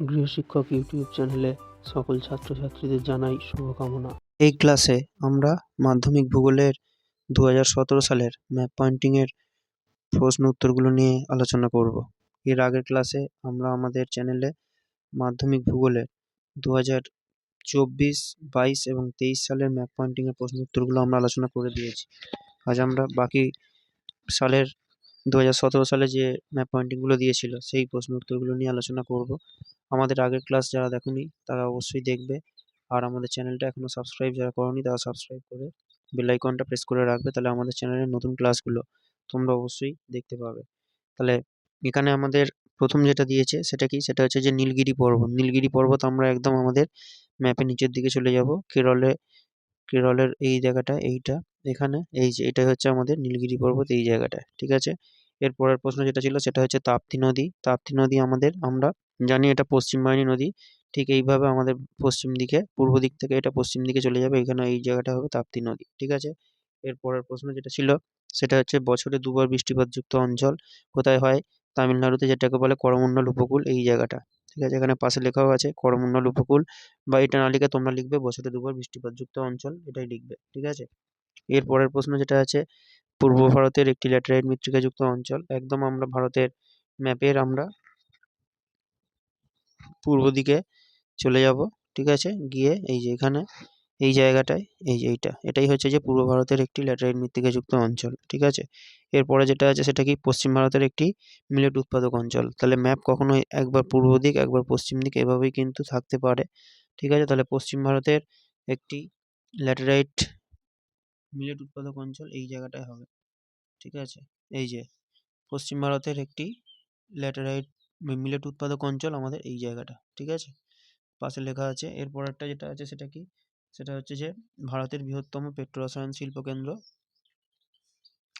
গৃহশিক্ষক YouTube চ্যানেলে সকল ছাত্রছাত্রীদের জানাই শুভকামনা। এই ক্লাসে আমরা মাধ্যমিক ভূগোলের দু হাজার সতেরো সালের ম্যাপ পয়েন্টিংয়ের প্রশ্ন উত্তরগুলো নিয়ে আলোচনা করব। এর আগের ক্লাসে আমরা আমাদের চ্যানেলে মাধ্যমিক ভূগোলের দু চব্বিশ, বাইশ এবং তেইশ সালের ম্যাপ পয়েন্টিংয়ের প্রশ্ন উত্তরগুলো আমরা আলোচনা করে দিয়েছি। আজ আমরা বাকি সালের দু হাজার সতেরো সালে যে ম্যাপ পয়েন্টিংগুলো দিয়েছিল, সেই প্রশ্ন উত্তরগুলো নিয়ে আলোচনা করব। আমাদের আগের ক্লাস যারা দেখোনি, তারা অবশ্যই দেখবে। আর আমাদের চ্যানেলটা এখনও সাবস্ক্রাইব যারা করোনি, তারা সাবস্ক্রাইব করে বেল আইকনটা প্রেস করে রাখবে, তাহলে আমাদের চ্যানেলের নতুন ক্লাসগুলো তোমরা অবশ্যই দেখতে পাবে। তাহলে এখানে আমাদের প্রথম যেটা দিয়েছে, সেটা কি? সেটা হচ্ছে যে নীলগিরি পর্বত। নীলগিরি পর্বত আমরা একদম আমাদের ম্যাপের নিচের দিকে চলে যাব। কেরলে, কেরলের এই জায়গাটা এইটা, এখানে এই যে, এটাই হচ্ছে আমাদের নীলগিরি পর্বত এই জায়গাটা ঠিক আছে? এর পরের প্রশ্ন যেটা ছিল সেটা হচ্ছে তাপ্তি নদী। তাপ্তি নদী আমাদের, আমরা জানি এটা পশ্চিম বাহিনী নদী। ঠিক এইভাবে আমাদের পশ্চিম দিকে, পূর্ব দিক থেকে এটা পশ্চিম দিকে চলে যাবে, এখানে এই জায়গাটা হবে তাপ্তি নদী। ঠিক আছে? এর পরের প্রশ্ন যেটা ছিল সেটা হচ্ছে বছরে দুবার বৃষ্টিপাতযুক্ত অঞ্চল কোথায় হয়? তামিলনাড়ুতে যেটাকে বলে করমণ্ডল উপকূল, এই জায়গাটা। ঠিক আছে? এখানে পাশে লেখাও আছে করমণ্ডল উপকূল বা এটা না লিখে তোমরা লিখবে বছরে দুবার বৃষ্টিপাতযুক্ত অঞ্চল, এটাই লিখবে। ঠিক আছে? এর পরের প্রশ্ন যেটা আছে পূর্ব ভারতের একটি ল্যাটেরাইট মৃত্তিকাযুক্ত অঞ্চল। একদম আমরা ভারতের ম্যাপের আমরা পূর্ব দিকে চলে যাব, ঠিক আছে? গিয়ে এই যে এখানে, এই জায়গাটায়, এই যে এইটা। এটাই হচ্ছে যে পূর্ব ভারতের একটি ল্যাটেরাইট মৃত্তিকাযুক্ত অঞ্চল, ঠিক আছে? এরপরে যেটা আছে সেটা কি? পশ্চিম ভারতের একটি মিলেট উৎপাদক অঞ্চল। তাহলে ম্যাপ কখনোই একবার পূর্ব দিক, একবার পশ্চিম দিক এভাবেই কিন্তু থাকতে পারে, ঠিক আছে? তাহলে পশ্চিম ভারতের একটি ল্যাটেরাইট মিলেট উৎপাদক অঞ্চল এই জায়গাটায় হবে। ঠিক আছে? এই যে, পশ্চিম ভারতের একটি ল্যাটেরাইট মিলেট উৎপাদক অঞ্চল আমাদের এই জায়গাটা। ঠিক আছে? পাশে লেখা আছে এর পরেরটা যেটা আছে সেটা কি? সেটা হচ্ছে যে, ভারতের বৃহত্তম পেট্রো রসায়ন শিল্প কেন্দ্র।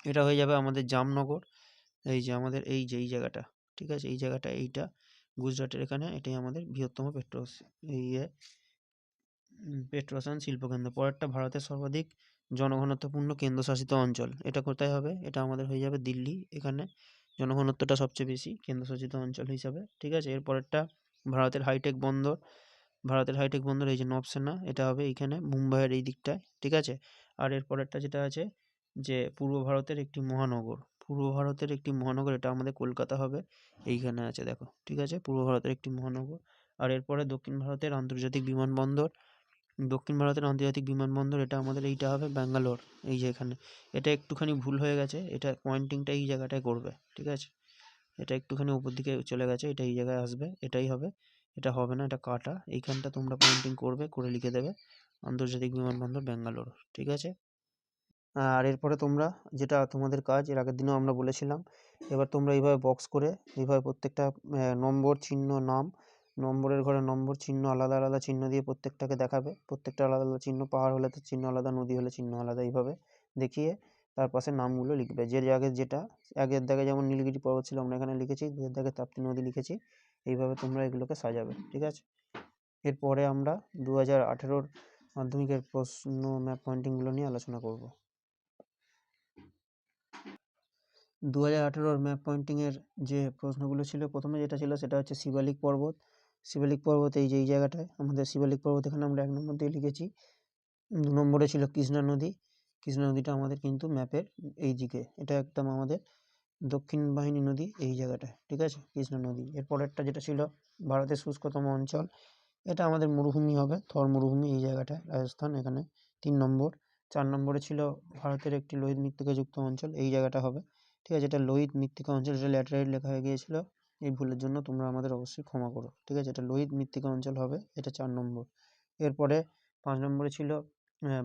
এটা হয়ে যাবে আমাদের জামনগর। এই যে, আমাদের এই যে, এই জায়গাটা। ঠিক আছে? এই জায়গাটা, এইটা গুজরাটের এখানে, এটাই আমাদের বৃহত্তম পেট্রো এই পেট্রো রসায়ন শিল্প কেন্দ্র। পরেরটা ভারতের সর্বাধিক জনঘনত্বপূর্ণ কেন্দ্রশাসিত অঞ্চল। এটা কোথায় হবে? এটা আমাদের হয়ে যাবে দিল্লি। এখানে জনঘনত্বটা সবচেয়ে বেশি কেন্দ্রশাসিত অঞ্চল হিসাবে, ঠিক আছে? এর পরেরটা ভারতের হাইটেক বন্দর। ভারতের হাইটেক বন্দর এই যে নবসেনা, এটা হবে এইখানে মুম্বাইয়ের এই দিকটায়, ঠিক আছে? আর এর পরেরটা যেটা আছে যে পূর্ব ভারতের একটি মহানগর। পূর্ব ভারতের একটি মহানগর, এটা আমাদের কলকাতা হবে। এইখানে আছে, দেখো, ঠিক আছে? পূর্ব ভারতের একটি মহানগর। আর এরপরে দক্ষিণ ভারতের আন্তর্জাতিক বিমানবন্দর। দক্ষিণ ভারতের আন্তর্জাতিক বিমানবন্দর, এটা আমাদের এইটা হবে ব্যাঙ্গালোর, এই যে এখানে। এটা একটুখানি ভুল হয়ে গেছে, এটা পয়েন্টিংটা এই জায়গাটায় করবে, ঠিক আছে? এটা একটুখানি উপর দিকে চলে গেছে, এটা এই জায়গায় আসবে, এটাই হবে, এটা হবে না, এটা কাটা, এইখানটা তোমরা পয়েন্টিং করবে, করে লিখে দেবে, আন্তর্জাতিক বিমানবন্দর ব্যাঙ্গালোর, ঠিক আছে? আর এরপরে তোমরা যেটা তোমাদের কাজ, এর আগের দিনেও আমরা বলেছিলাম, এবার তোমরা এইভাবে বক্স করে, এইভাবে প্রত্যেকটা নম্বর, চিহ্ন, নাম নম্বরের ঘরে নম্বর, চিহ্ন আলাদা আলাদা চিহ্ন দিয়ে প্রত্যেকটাকে দেখাবে। প্রত্যেকটা আলাদা আলাদা চিহ্ন, পাহাড় হলে তো চিহ্ন আলাদা, নদী হলে চিহ্ন আলাদা, এইভাবে দেখিয়ে তার পাশে নামগুলো লিখবে। যে আগের যেটা, আগের দাগে যেমন নীলগিরি পর্বত ছিল আমরা এখানে লিখেছি দুয়ের দাগে তাপ্তি নদী লিখেছি, এইভাবে তোমরা এগুলোকে সাজাবে, ঠিক আছে? এরপরে আমরা দু হাজার আঠেরোর মাধ্যমিকের প্রশ্ন ম্যাপ পয়েন্টিংগুলো নিয়ে আলোচনা করব। দু হাজার আঠেরোর ম্যাপ পয়েন্টিংয়ের যে প্রশ্নগুলো ছিল, প্রথমে যেটা ছিল সেটা হচ্ছে শিবালিক পর্বত। শিবালিক পর্বত, এই যে, এই জায়গাটায় আমাদের শিবালিক পর্বত, এখানে আমরা এক নম্বর দিয়ে লিখেছি। দু নম্বরে ছিল কৃষ্ণা নদী। কৃষ্ণা নদীটা আমাদের কিন্তু ম্যাপের এই দিকে। এটা একদম আমাদের দক্ষিণ বাহিনী নদী এই জায়গাটায়, ঠিক আছে? কৃষ্ণা নদী। এর পরেরটা যেটা ছিল ভারতের শুষ্কতম অঞ্চল, এটা আমাদের মরুভূমি হবে, থর মরুভূমি এই জায়গাটায়, রাজস্থান, এখানে তিন নম্বর। চার নম্বরে ছিল ভারতের একটি লোহিত মৃত্তিকা যুক্ত অঞ্চল, এই জায়গাটা হবে, ঠিক আছে? এটা লোহিত মৃত্তিকা অঞ্চল, এটা ল্যাটেরাইট লেখা হয়ে গিয়েছিল। এই ভুলের জন্য তোমরা আমাদের অবশ্যই ক্ষমা করো। ঠিক আছে? এটা লোহিত মৃত্তিকা অঞ্চল হবে, এটা চার নম্বর। এরপরে পাঁচ নম্বরে ছিল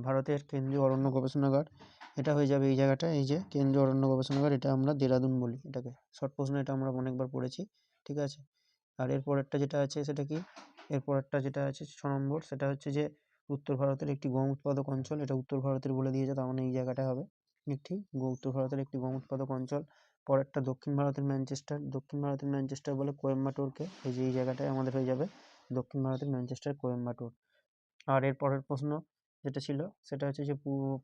ভারতের কেন্দ্রীয় অরণ্য গবেষণাগার। এটা হয়ে যাবে এই জায়গাটা, এই যে কেন্দ্রীয় অরণ্য গবেষণাগার, এটা আমরা দেরাদুন বলি এটাকে। শর্ট প্রশ্ন, এটা আমরা অনেকবার পড়েছি, ঠিক আছে? আর এর পরেরটা যেটা আছে সেটা কি? এর পরেরটা যেটা আছে ছ নম্বর, সেটা হচ্ছে যে উত্তর ভারতের একটি গম উৎপাদক অঞ্চল, এটা উত্তর ভারতের বলে দিয়েছে, তার মানে এই জায়গাটা হবে। ঠিক? উত্তর ভারতের একটি গম উৎপাদক অঞ্চল। পরেরটা দক্ষিণ ভারতের ম্যানচেস্টার। দক্ষিণ ভারতের ম্যানচেস্টার বলে কোয়েম্বাটোরকে এই যে, এই জায়গাটায় আমাদের হয়ে যাবে দক্ষিণ ভারতের ম্যানচেস্টার কোয়েম্বাটোর। আর এর পরের প্রশ্ন যেটা ছিল, সেটা হচ্ছে যে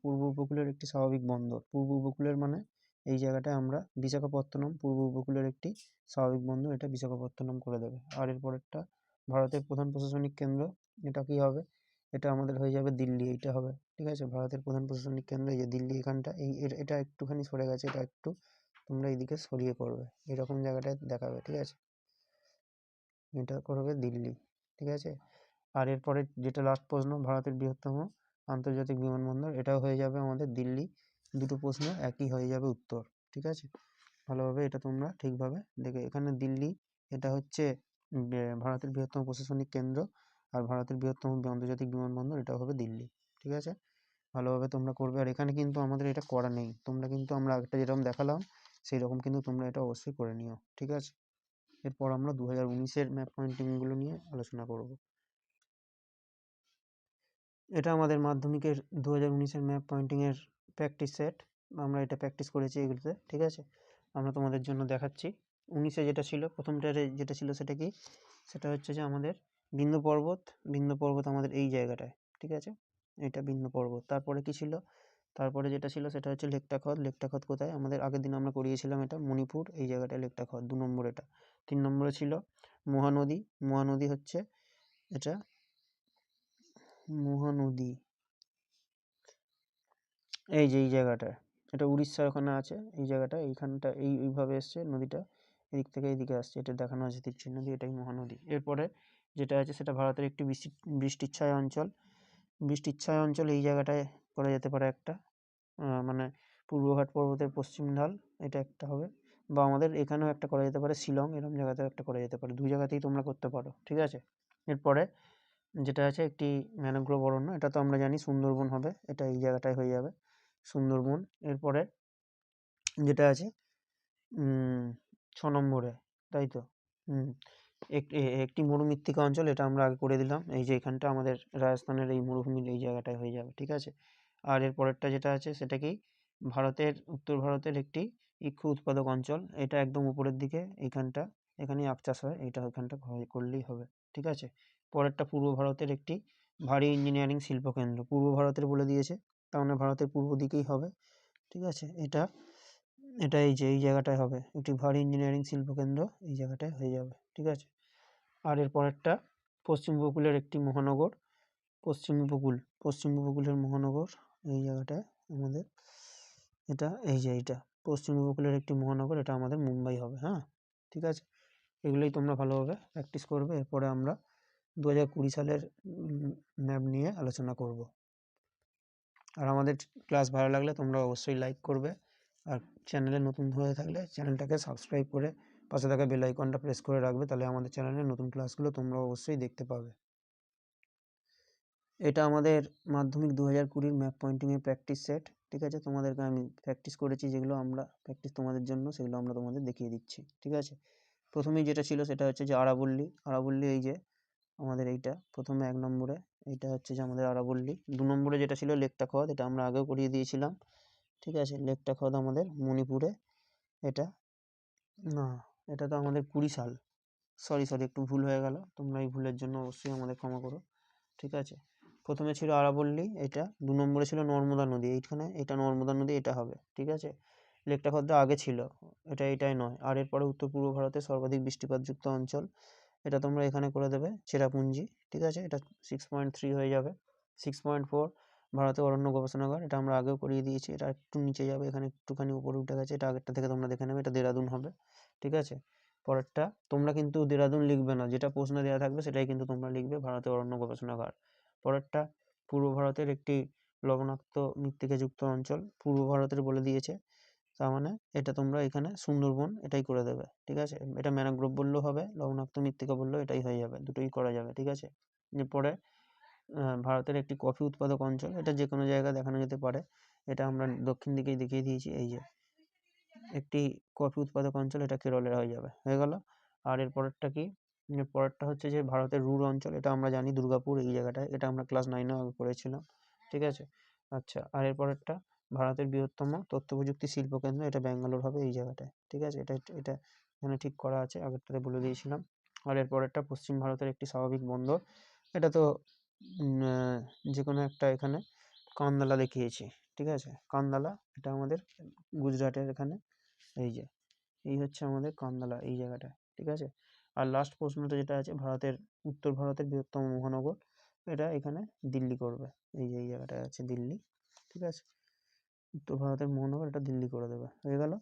পূর্ব উপকূলের একটি স্বাভাবিক বন্দর। পূর্ব উপকূলের মানে এই জায়গাটায় আমরা বিশাখাপত্তনম, পূর্ব উপকূলের একটি স্বাভাবিক বন্দর, এটা বিশাখাপত্তনম করে দেবে। আর এর পরেরটা, ভারতের প্রধান প্রশাসনিক কেন্দ্র, এটা কী হবে? এটা আমাদের হয়ে যাবে দিল্লি, এইটা হবে। ঠিক আছে? ভারতের প্রধান প্রশাসনিক কেন্দ্র, এই যে দিল্লি, এখানটা, এই এটা একটুখানি সরে গেছে, এটা একটু তোমরা এইদিকে সরিয়ে করবে এরকম জায়গাটায় দেখাবে, ঠিক আছে? এটা করবে দিল্লি, ঠিক আছে? আর এরপরে যেটা লাস্ট প্রশ্ন, ভারতের বৃহত্তম আন্তর্জাতিক বিমানবন্দর, এটাও হয়ে যাবে আমাদের দিল্লি। দুটো প্রশ্ন একই হয়ে যাবে উত্তর, ঠিক আছে? ভালোভাবে এটা তোমরা ঠিকভাবে দেখে, এখানে দিল্লি, এটা হচ্ছে ভারতের বৃহত্তম প্রশাসনিক কেন্দ্র আর ভারতের বৃহত্তম আন্তর্জাতিক বিমানবন্দর এটা হবে দিল্লি, ঠিক আছে? ভালোভাবে তোমরা করবে। আর এখানে কিন্তু আমাদের এটা করা নেই। তোমরা কিন্তু আমরা আগেরটা যেরকম দেখালাম সেই রকম কিন্তু তোমরা এটা অবশ্যই করে নিও, ঠিক আছে? এরপর আমরা দু হাজার উনিশের ম্যাপ পয়েন্টিংগুলো নিয়ে আলোচনা করব। এটা আমাদের মাধ্যমিকের দু হাজার উনিশের ম্যাপ পয়েন্টিংয়ের প্র্যাকটিস সেট আমরা এটা প্র্যাকটিস করেছি এগুলোতে, ঠিক আছে? আমরা তোমাদের জন্য দেখাচ্ছি। উনিশে যেটা ছিল, প্রথমটারে যেটা ছিল সেটা কি? সেটা হচ্ছে যে আমাদের বিন্দু পর্বত বিন্দু পর্বত আমাদের এই জায়গাটায়, ঠিক আছে? এটা বিন্দু পর্বত। তারপরে কি ছিল? তারপরে যেটা ছিল সেটা হচ্ছে লেকটাখত। লেকটাখত কোথায়? আমাদের আগের দিন আমরা করিয়েছিলাম এটা মণিপুর, এই জায়গাটা জায়গাটায় লেকটাখত, দু নম্বর এটা। তিন নম্বরে ছিল মহানদী। মহানদী হচ্ছে এটা মহানদী। এই যে, এই জায়গাটায় এটা উড়িষ্যার ওখানে আছে, এই জায়গাটা, এইখানটা, এই, এইভাবে এসছে নদীটা, এদিক থেকে এইদিকে আসছে, এটা দেখানো আছে তীরচিহ্ন দিয়ে, এটাই মহানদী। এরপরে যেটা আছে সেটা ভারতের একটি বৃষ্টি বৃষ্টিচ্ছায় অঞ্চল। বৃষ্টিচ্ছায় অঞ্চল এই জায়গাটায় করা যেতে পারে একটা। মানে পূর্বঘাট পর্বতের পশ্চিম ঢাল, এটা একটা হবে। বা আমাদের এখানেও একটা করা যেতে পারে, শিলং এরকম জায়গাতেও একটা করা যেতে পারে। দু জায়গাতেই তোমরা করতে পারো, ঠিক আছে? এরপরে যেটা আছে একটি ম্যানগ্রোভ অরণ্য, এটা তো আমরা জানি সুন্দরবন হবে, এটা এই জায়গাটায় হয়ে যাবে, সুন্দরবন। এরপরে যেটা আছে ছ নম্বরে, তাই তো? হুম একটি মরুমৃত্তিকা অঞ্চল, এটা আমরা আগে করে দিলাম। এই যে এখানটা আমাদের রাজস্থানের এই মরুভূমির এই জায়গাটায় হয়ে যাবে, ঠিক আছে? আর এর পরেরটা যেটা আছে সেটা কি? ভারতের, উত্তর ভারতের একটি ইক্ষু উৎপাদক অঞ্চল। এটা একদম উপরের দিকে এইখানটা, এখানেই আখ চাষ হয়। এইটা ওখানটা করলেই হবে, ঠিক আছে? পরেরটা পূর্ব ভারতের একটি ভারী ইঞ্জিনিয়ারিং শিল্পকেন্দ্র পূর্ব ভারতের বলে দিয়েছে, তার মানে ভারতের পূর্ব দিকেই হবে, ঠিক আছে? এটা এটা এই যে, এই জায়গাটায় হবে। একটি ভারী ইঞ্জিনিয়ারিং শিল্পকেন্দ্র এই জায়গাটায় হয়ে যাবে, ঠিক আছে? আর এর পরেরটা পশ্চিম উপকূলের একটি মহানগর, পশ্চিম উপকূল। পশ্চিম উপকূলের মহানগর এই জায়গাটায় আমাদের। এটা এই যে এইটা, পশ্চিম উপকূলের একটি মহানগর, এটা আমাদের মুম্বাই হবে হ্যাঁ? ঠিক আছে? এগুলোই তোমরা ভালোভাবে প্র্যাকটিস করবে, এরপরে আমরা দু হাজার কুড়ি সালের ম্যাপ নিয়ে আলোচনা করব। আর আমাদের ক্লাস ভালো লাগলে তোমরা অবশ্যই লাইক করবে। আর চ্যানেলে নতুন হয়ে থাকলে চ্যানেলটাকে সাবস্ক্রাইব করে পাশে থাকা বেল আইকনটা প্রেস করে রাখবে, তাহলে আমাদের চ্যানেলের নতুন ক্লাসগুলো তোমরা অবশ্যই দেখতে পাবে। এটা আমাদের মাধ্যমিক দু হাজার কুড়ির ম্যাপ পয়েন্টিংয়ের প্র্যাকটিস সেট ঠিক আছে? তোমাদেরকে আমি প্র্যাকটিস করেছি যেগুলো আমরা প্র্যাকটিস তোমাদের জন্য, সেগুলো আমরা তোমাদের দেখিয়ে দিচ্ছি, ঠিক আছে? প্রথমেই যেটা ছিল সেটা হচ্ছে যে আরাবল্লী আরাবল্লী এই যে আমাদের এইটা, প্রথমে এক নম্বরে, এইটা হচ্ছে যে আমাদের আরাবল্লী। দু নম্বরে যেটা ছিল লেকটা খদ, এটা আমরা আগেও করিয়ে দিয়েছিলাম, ঠিক আছে? লেকটা খদ আমাদের মণিপুরে, এটা, না, এটা তো আমাদের কুড়ি সাল সরি সরি একটু ভুল হয়ে গেল, তোমরা এই ভুলের জন্য অবশ্যই আমাদের ক্ষমা করো, ঠিক আছে? প্রথমে ছিল আরাবল্লী, এটা দু নম্বরে ছিল নর্মদা নদী, এইখানে এটা নর্মদা নদী, এটা হবে, ঠিক আছে? লেকটা খদ্দা আগে ছিল, এটা এটাই নয়। আর এরপরে উত্তর পূর্ব ভারতের সর্বাধিক বৃষ্টিপাতযুক্ত অঞ্চল, এটা তোমরা এখানে করে দেবে, চেরাপুঞ্জি, ঠিক আছে? এটা সিক্স পয়েন্ট থ্রি হয়ে যাবে সিক্স পয়েন্ট ফোর ভারতের অরণ্য গবেষণাগার, এটা আমরা আগেও করিয়ে দিয়েছি, এটা একটু নিচে যাবে, এখানে একটুখানি উপরে উঠে গেছে, এটা আগেরটা থেকে তোমরা দেখে নেবে, এটা দেরাদুন হবে, ঠিক আছে? পরেরটা, তোমরা কিন্তু দেরাদুন লিখবে না, যেটা প্রশ্ন দেওয়া থাকবে সেটাই কিন্তু তোমরা লিখবে ভারতের অরণ্য গবেষণাগার। পরেরটা পূর্ব ভারতের একটি লবণাক্ত মৃত্তিকাযুক্ত অঞ্চল। পূর্ব ভারতের বলে দিয়েছে। তার মানে এটা তোমরা এখানে সুন্দরবন এটাই করে দেবে, ঠিক আছে? এটা ম্যানগ্রোভ বললেও হবে, লবণাক্ত মৃত্তিকা বললেও এটাই হয়ে যাবে, দুটোই করা যাবে, ঠিক আছে? এরপরে ভারতের একটি কফি উৎপাদক অঞ্চল, এটা যে কোনো জায়গায় দেখানো যেতে পারে, এটা আমরা দক্ষিণ দিকেই দেখিয়ে দিয়েছি, এই যে। একটি কফি উৎপাদক অঞ্চল, এটা কেরলের হয়ে যাবে, হয়ে গেল। আর এর পরেরটা কি? পরেরটা হচ্ছে যে ভারতের রুর অঞ্চল, এটা আমরা জানি দুর্গাপুর এই জায়গাটায়, এটা আমরা ক্লাস নাইনেও আগে পড়েছিলাম, ঠিক আছে? আচ্ছা আর এর পরেরটা, ভারতের বৃহত্তম তথ্য প্রযুক্তি শিল্প কেন্দ্র, এটা ব্যাঙ্গালোর হবে এই জায়গাটায়, ঠিক আছে? এটা এটা এখানে ঠিক করা আছে, আগেরটাতে বলে দিয়েছিলাম। আর এর পরেরটা, পশ্চিম ভারতের একটি স্বাভাবিক বন্দর, এটা তো যে কোনো একটা এখানে কান্দালা দেখিয়েছি, ঠিক আছে? কান্দালা, এটা আমাদের গুজরাটের এখানে, এই যে, এই হচ্ছে আমাদের কান্দালা এই জায়গাটা ঠিক আছে? আর লাস্ট প্রশ্নটা যেটা আছে ভারতের, উত্তর ভারতের বৃহত্তম মহানগর, এটা এখানে দিল্লি করবে। এই যে, এই জায়গাটায় আছে দিল্লি, ঠিক আছে? উত্তর ভারতের মহানগর এটা দিল্লি করে দেবে, হয়ে গেল।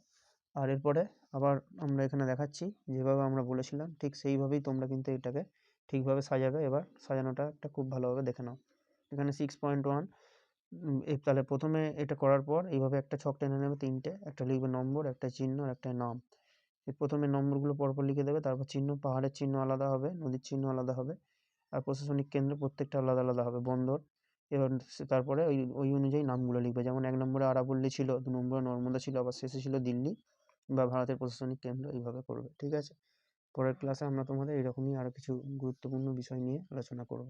আর এরপরে আবার আমরা এখানে দেখাচ্ছি, যেভাবে আমরা বলেছিলাম, ঠিক সেইভাবেই তোমরা কিন্তু এটাকে ঠিকভাবে সাজাবে। এবার সাজানোটা একটা খুব ভালোভাবে দেখে নাও। এখানে সিক্স পয়েন্ট ওয়ান তাহলে প্রথমে এটা করার পর এইভাবে একটা ছক টেনে নেবে তিনটে, একটা লিখবে নম্বর, একটা চিহ্ন আর একটা নাম। প্রথমে নম্বরগুলো পরপর লিখে দেবে, তারপর চিহ্ন, পাহাড়ের চিহ্ন আলাদা হবে, নদীর চিহ্ন আলাদা হবে, আর প্রশাসনিক কেন্দ্র প্রত্যেকটা আলাদা আলাদা হবে, বন্দর। এবার তারপরে ওই ওই অনুযায়ী নামগুলো লিখবে। যেমন এক নম্বরে আরাবল্লী ছিল, দু নম্বরে নর্মদা ছিল, আবার শেষে ছিল দিল্লি বা ভারতের প্রশাসনিক কেন্দ্র, এইভাবে করবে, ঠিক আছে? পরের ক্লাসে আমরা তোমাদের এরকমই আরও কিছু গুরুত্বপূর্ণ বিষয় নিয়ে আলোচনা করব।